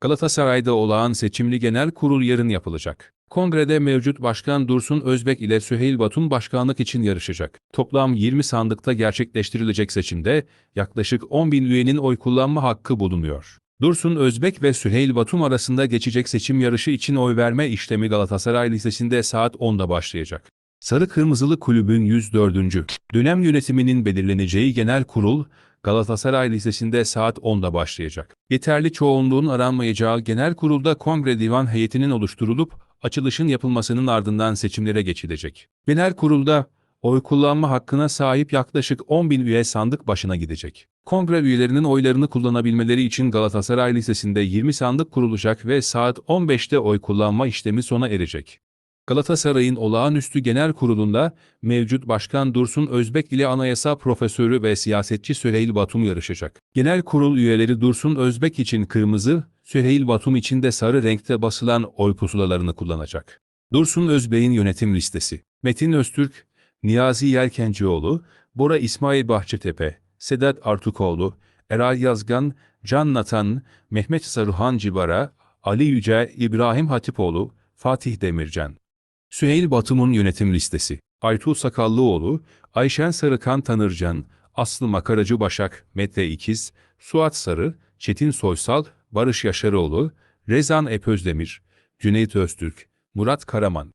Galatasaray'da olağan seçimli genel kurul yarın yapılacak. Kongrede mevcut başkan Dursun Özbek ile Süheyl Batum başkanlık için yarışacak. Toplam 20 sandıkta gerçekleştirilecek seçimde yaklaşık 10 bin üyenin oy kullanma hakkı bulunuyor. Dursun Özbek ve Süheyl Batum arasında geçecek seçim yarışı için oy verme işlemi Galatasaray Lisesi'nde saat 10'da başlayacak. Sarı Kırmızılı Kulübün 104. dönem yönetiminin belirleneceği genel kurul, Galatasaray Lisesi'nde saat 10'da başlayacak. Yeterli çoğunluğun aranmayacağı genel kurulda kongre divan heyetinin oluşturulup açılışın yapılmasının ardından seçimlere geçilecek. Genel kurulda oy kullanma hakkına sahip yaklaşık 10 bin üye sandık başına gidecek. Kongre üyelerinin oylarını kullanabilmeleri için Galatasaray Lisesi'nde 20 sandık kurulacak ve saat 15'te oy kullanma işlemi sona erecek. Galatasaray'ın olağanüstü genel kurulunda mevcut başkan Dursun Özbek ile anayasa profesörü ve siyasetçi Süheyl Batum yarışacak. Genel kurul üyeleri Dursun Özbek için kırmızı, Süheyl Batum için de sarı renkte basılan oy pusulalarını kullanacak. Dursun Özbek'in yönetim listesi. Metin Öztürk, Niyazi Yelkencioğlu, Bora İsmail Bahçetepe, Sedat Artukoğlu, Eral Yazgan, Can Natan, Mehmet Saruhan Cibara, Ali Yüce, İbrahim Hatipoğlu, Fatih Demircan. Süheyl Batum'un yönetim listesi. Aytuğ Sakallıoğlu, Ayşen Sarıkan Tanırcan, Aslı Makaracı Başak, Mete İkiz, Suat Sarı, Çetin Soysal, Barış Yaşaroğlu, Rezan Epözdemir, Cüneyt Öztürk, Murat Karaman.